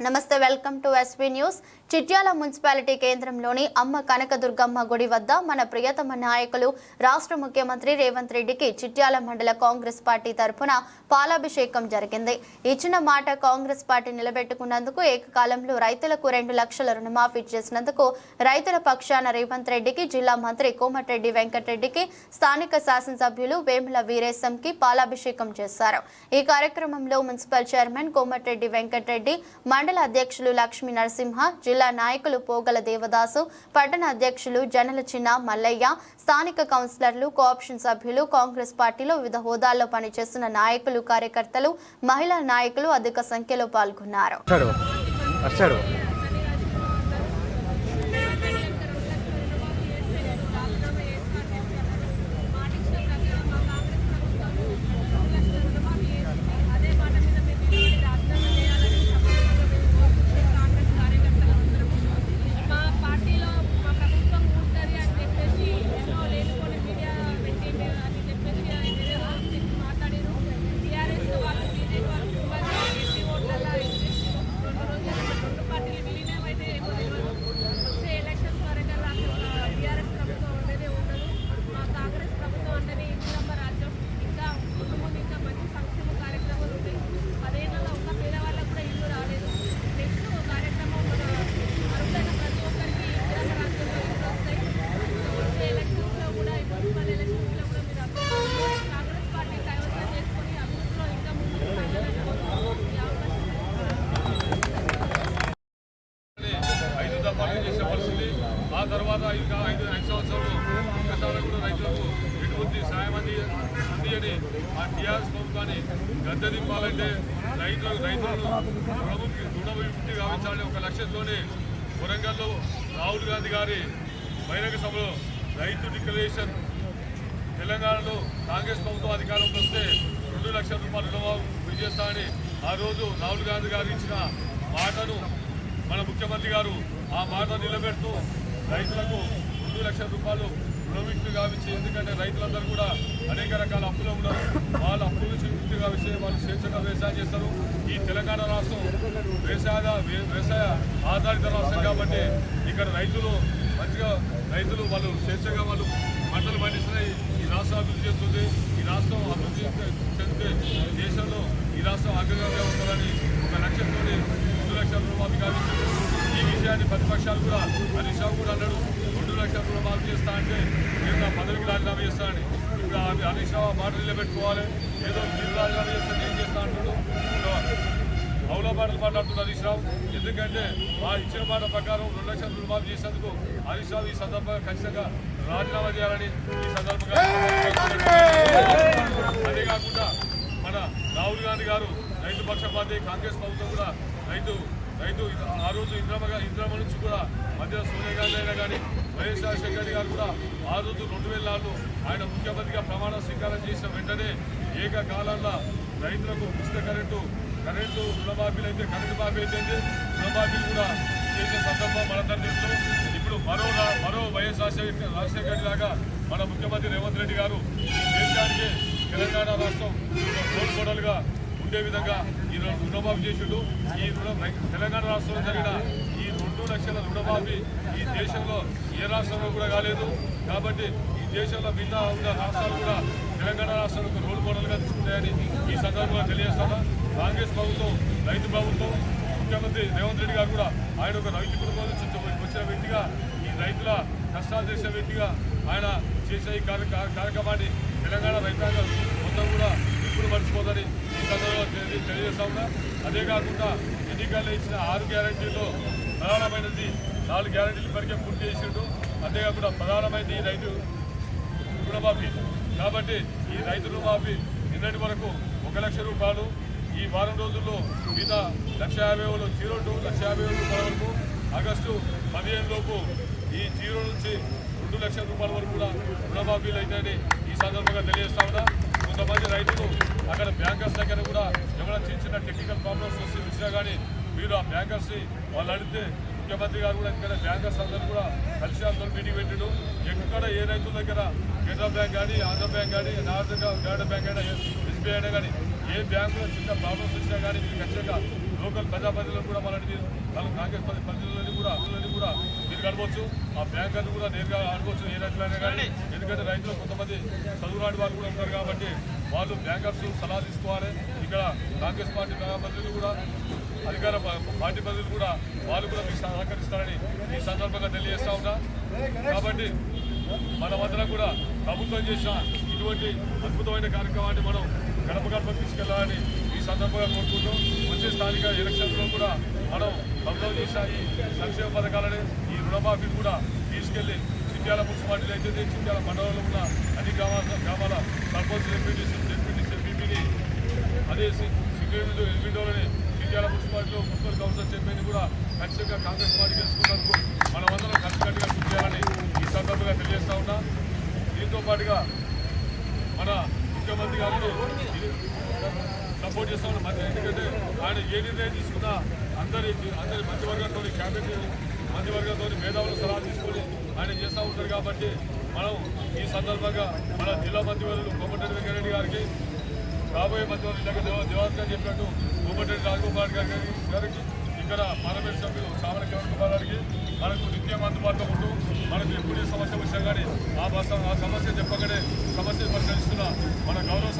నమస్తే welcome to SP news. Chityala municipality కేంద్రంలోని అమ్మ కనకదుర్గమ్మ గుడి వద్ద మన ప్రియతమ నాయకులు రాష్ట్ర ముఖ్యమంత్రి రేవంత్ రెడ్డికి చిట్యాల మండల కాంగ్రెస్ పార్టీ తరఫున పాలాభిషేకం జరిగింది. ఇచ్చిన మాట కాంగ్రెస్ పార్టీ నిలబెట్టుకున్నందుకు ఏకకాలంలో రైతులకు రెండు లక్షల రుణమాఫీ చేసినందుకు రైతుల పక్షాన రేవంత్ రెడ్డికి జిల్లా మంత్రి కోమటిరెడ్డి వెంకటరెడ్డికి స్థానిక శాసనసభ్యులు వేముల వీరేశంకి పాలాభిషేకం చేశారు. ఈ కార్యక్రమంలో మున్సిపల్ చైర్మన్ కోమటిరెడ్డి వెంకటరెడ్డి మండల అధ్యక్షులు లక్ష్మీ నరసింహ జిల్లా నాయకులు పోగల దేవదాసు పట్టణ అధ్యక్షులు జనల చిన్న మల్లయ్య స్థానిక కౌన్సిలర్లు కోఆప్షన్ సభ్యులు కాంగ్రెస్ పార్టీలో వివిధ హోదాల్లో పనిచేస్తున్న నాయకులు కార్యకర్తలు మహిళా నాయకులు అధిక సంఖ్యలో పాల్గొన్నారు వస్తాడు వస్తాడు మా పార్టీలో మా ప్రభుత్వం ఉంటుంది అని చెప్పేసి ఎన్నో లేనిపోని మీడియా పెట్టి అని చెప్పేసి ఏదేదో చెప్పి మాట్లాడారు టీఆర్ఎస్ వాళ్ళు బీజేపీ వాళ్ళు కుటుంబాలు ఎన్ని ఓట్లలో అయితే రెండు రోజులు రెండు పార్టీలు విలీనం అయితే ఏమో తెలియదు వచ్చే ఎలక్షన్స్ వరకు టీఆర్ఎస్ ప్రభుత్వం ఉండేదే ఉండదు మా కాంగ్రెస్ ప్రభుత్వం అంటేనే ఇందిరమ్మ రాజ్యం ఇంకా ముందు ముందు ఇంకా మంచి సంక్షేమ కార్యక్రమాలు ఉంటాయి పదేళ్ళలో ఉన్న పేదవాళ్ళకు కూడా ఇల్లు రాలేదు నెక్స్ట్ కార్యక్రమం మన అర్హులైన ప్రతి ఒక్కరికి ఇందిరమ్మ రాజ్యంలో ఇల్లు వస్తాయి వచ్చే ఎలక్షన్స్లో కూడా ఈ మున్సిపల్ ఎలక్షన్స్లో కూడా మీరు అందరూ కాంగ్రెస్ పార్టీ కైవసం చేసుకొని అభివృద్ధిలో ఇంకా ముందుకు సాగాలని కోరుకుంటూ ఈ అవకాశం ఐదు దఫాలు చేసే పరిస్థితి ఆ తర్వాత ఇంకా ఐదు ఐదు సంవత్సరాలు కష్టాలు కూడా రైతులకు ఎటువంటి సాయం అంది అందియని ఆ టీఆర్ఎస్ ప్రభుత్వాన్ని గద్దె దింపాలంటే రైతులకు రైతులను రుణముక్తి రుణవిముక్తి గావించాలని ఒక లక్ష్యంతోనే వరంగల్లో రాహుల్ గాంధీ గారి బహిరంగ సభలో రైతు డిక్లరేషన్ తెలంగాణలో కాంగ్రెస్ ప్రభుత్వం అధికారంలోకి వస్తే రెండు లక్షల రూపాయలు రుణమాఫీ చేస్తామని ఆ రోజు రాహుల్ గాంధీ గారు ఇచ్చిన మాటను మన ముఖ్యమంత్రి గారు ఆ మాట నిలబెడుతూ రైతులకు రెండు లక్షల రూపాయలు రుణవిముక్తి గావించి ఎందుకంటే రైతులందరూ కూడా అనేక రకాల అప్పులు ఉన్నారు. వాళ్ళ అప్పుల నుంచి విముక్తి గావిస్తే వాళ్ళు స్వేచ్ఛగా వ్యవసాయం చేస్తారు. ఈ తెలంగాణ రాష్ట్రం వ్యవసాయ వ్యవసాయ ఆధారిత రాష్ట్రం కాబట్టి ఇక్కడ రైతులు మంచిగా రైతులు వాళ్ళు స్వేచ్ఛగా వాళ్ళు పంటలు పండిస్తున్నాయి. ఈ రాష్ట్రం అభివృద్ధి చెందుతుంది. ఈ రాష్ట్రం అభివృద్ధి చెందితే దేశంలో ఈ రాష్ట్రం అగ్రగామిగా ఉండాలని ఒక లక్ష్యంతో రెండు లక్షల రూపాయలు కావించారు ఈ విషయాన్ని ప్రతిపక్షాలు కూడా హరీష్ రావు కూడా అన్నాడు రెండు లక్షల రుణమాఫీ చేస్తా అంటే నేను నా పదవికి రాజీనామా చేస్తానని. ఇప్పుడు ఆ హరీష్ రావు ఆ మాట నిలబెట్టుకోవాలి. ఏదో మీరు రాజీనామా చేస్తే నేను చేస్తా అంటున్నాడు అవులో మాటలు మాట్లాడుతున్న హరీష్ రావు. ఎందుకంటే ఆ ఇచ్చిన మాట ప్రకారం రెండు లక్షల రుణమాఫీ చేసేందుకు హరీష్ రావు ఈ సందర్భంగా ఖచ్చితంగా రాజీనామా చేయాలని ఈ సందర్భంగా అదే కాకుండా మన రాహుల్ గాంధీ గారు రైతు పక్షపాతి కాంగ్రెస్ ప్రభుత్వం కూడా రైతు రైతు ఆ రోజు ఇంద్రమ్మ ఇంద్రమ్మ నుంచి కూడా మధ్య సోనియా గాంధీ అయినా కానీ వైఎస్ రాజశేఖర రెడ్డి గారు కూడా ఆ రోజు రెండు వేల నాలుగు ఆయన ముఖ్యమంత్రిగా ప్రమాణ స్వీకారం చేసిన వెంటనే ఏకకాలంలో రైతులకు ఉచిత కరెంటు కరెంటు రుణమాఫీలు అయితే కరెంటు మాఫీ అయితే రుణమాఫీలు కూడా చేసే సందర్భం మనందరూ తెలుసు. ఇప్పుడు మరో మరో వైఎస్ రాజశేఖర రాజశేఖర రెడ్డి లాగా మన ముఖ్యమంత్రి రేవంత్ రెడ్డి గారు దేశానికి తెలంగాణ రాష్ట్రం రోల్ మోడల్గా ఉండే విధంగా ఈ రుణ- రుణమాఫీ చేసిండు. ఈ రుణం తెలంగాణ రాష్ట్రంలో జరిగిన ఈ రెండు లక్షల రుణమాఫీ ఈ దేశంలో ఏ రాష్ట్రంలో కూడా కాలేదు. కాబట్టి ఈ దేశంలో మిగతా ఉన్న రాష్ట్రాలు కూడా తెలంగాణ రాష్ట్రాలు రోల్ మోడల్గా తీసుకుంటాయని ఈ సందర్భంగా తెలియజేస్తాను. కాంగ్రెస్ ప్రభుత్వం రైతు ప్రభుత్వం ముఖ్యమంత్రి రేవంత్ రెడ్డి గారు కూడా ఆయన ఒక రైతు కుటుంబం నుంచి వచ్చిన వ్యక్తిగా ఈ రైతుల కష్టాలు చేసిన వ్యక్తిగా ఆయన చేసే ఈ కార్యక్రమాన్ని తెలంగాణ రైతాంగం మొత్తం కూడా ఎప్పుడు మర్చిపోదని ఈ సందర్భంగా తెలియజేస్తా ఉన్నా. అదే కాకుండా ఎన్నికల్లో ఇచ్చిన ఆరు గ్యారంటీల్లో ప్రధానమైనది నాలుగు గ్యారంటీలు ఇప్పటికే పూర్తి చేసిండు. అంతేకాకుండా ప్రధానమైనది ఈ రైతు రుణమాఫీ. కాబట్టి ఈ రైతు రుణమాఫీ నిన్నటి వరకు ఒక లక్ష రూపాయలు ఈ వారం రోజుల్లో మిగతా లక్ష యాభై వేలు జీరో టు లక్ష యాభై వేల రూపాయల వరకు ఆగస్టు పదిహేను లోపు ఈ జీరో నుంచి రెండు లక్షల రూపాయల వరకు కూడా రుణమాఫీలు అవుతాయని ఈ సందర్భంగా తెలియజేస్తా ఉన్నా. కొంతమంది రైతులు అక్కడ బ్యాంకర్స్ దగ్గర కూడా ఎవరైనా చిన్న చిన్న టెక్నికల్ ప్రాబ్లమ్స్ వస్తే వచ్చినా కానీ మీరు ఆ బ్యాంకర్స్ని వాళ్ళు అడిగితే ముఖ్యమంత్రి గారు కూడా ఎందుకంటే బ్యాంకర్స్ అందరూ కూడా కలిసి అందరూ మీటింగ్ పెట్టాడు. ఎక్కడ ఏ రైతుల దగ్గర కెనరా బ్యాంక్ కానీ ఆంధ్ర బ్యాంక్ కానీ నార్త్ కెనడా బ్యాంక్ అయినా ఎస్బీఐ అయినా కానీ ఏ బ్యాంకులో చిన్న ప్రాబ్లమ్స్ వచ్చినా కానీ మీరు ఖచ్చితంగా లోకల్ ప్రజాప్రతినిధులను కూడా మనకి వాళ్ళు కాంగ్రెస్ ప్రతి ప్రతినిధులని కూడా ప్రతినిధులని కూడా గడపచ్చు ఆ బ్యాంకర్లు కూడా నేరుగా ఆడుకోవచ్చు ఏ రైతులైనా కానీ. ఎందుకంటే రైతులు కొంతమంది చదువురాని వాళ్ళు కూడా ఉంటారు కాబట్టి వాళ్ళు బ్యాంకర్స్ సలహా తీసుకోవాలి. ఇక్కడ కాంగ్రెస్ పార్టీ ప్రజాప్రతినిధులు కూడా అధికార పార్టీ ప్రజలు కూడా వాళ్ళు కూడా మీకు సహకరిస్తారని ఈ సందర్భంగా తెలియజేస్తా ఉన్నా. కాబట్టి మనమందరం కూడా ప్రభుత్వం చేసిన ఇటువంటి అద్భుతమైన కార్యక్రమాన్ని మనం గడప గడప తీసుకెళ్ళాలని సందర్భంగా కోరుకుంటూ వచ్చే స్థానిక ఎలక్షన్లో కూడా మనం అమలు చేసిన ఈ సంక్షేమ పథకాలని ఈ రుణమాఫీ కూడా తీసుకెళ్ళి చిట్యాల మున్సిపాలిటీలు అయితే చిట్యాల మండలంలో ఉన్న అన్ని గ్రామాల గ్రామాల సర్పంచ్ ఎంపీటీసీ ఎంపీటీసీ ఎంపీపీని అదే సిగ్గులు ఎల్బీడోలని చిట్యాల మున్సిపాలిటీలో మున్సిపల్ కౌన్సిల్ చైర్మన్ కూడా ఖచ్చితంగా కాంగ్రెస్ పార్టీ గెలుచుకున్నందుకు మనమందరం అందరం కలిసికట్టుగా చేయాలని ఈ సందర్భంగా తెలియజేస్తా ఉన్నా. దీంతో పాటుగా మన ముఖ్యమంత్రి గారిని సపోర్ట్ చేస్తామని మంత్రి ఎందుకంటే ఆయన ఏ నిర్ణయం తీసుకున్నా అందరి అందరి మంత్రివర్గంతో క్యాబినెట్ మంత్రివర్గంతో మేధావులు సలహా తీసుకొని ఆయన చేస్తూ ఉంటారు కాబట్టి మనం ఈ సందర్భంగా మన జిల్లా మంత్రివర్యులు కోమటిరెడ్డి వెంకరెడ్డి గారికి రాబోయే మంత్రివర్యులు ఇందాక చెప్పినట్టు కోమటిరెడ్డి రాజగోపాల్ గారి గారికి ఇక్కడ పార్లమెంట్ సభ్యులు సామర కిరణ్ కుమార్ గారికి మనకు నిత్యం అందుబాటులో ఉంటూ మనకు ఎప్పుడు సమస్య వచ్చినా కానీ ఆ ఆ సమస్య చెప్పగానే సమస్య పరిశీలిస్తున్న మన గౌరవ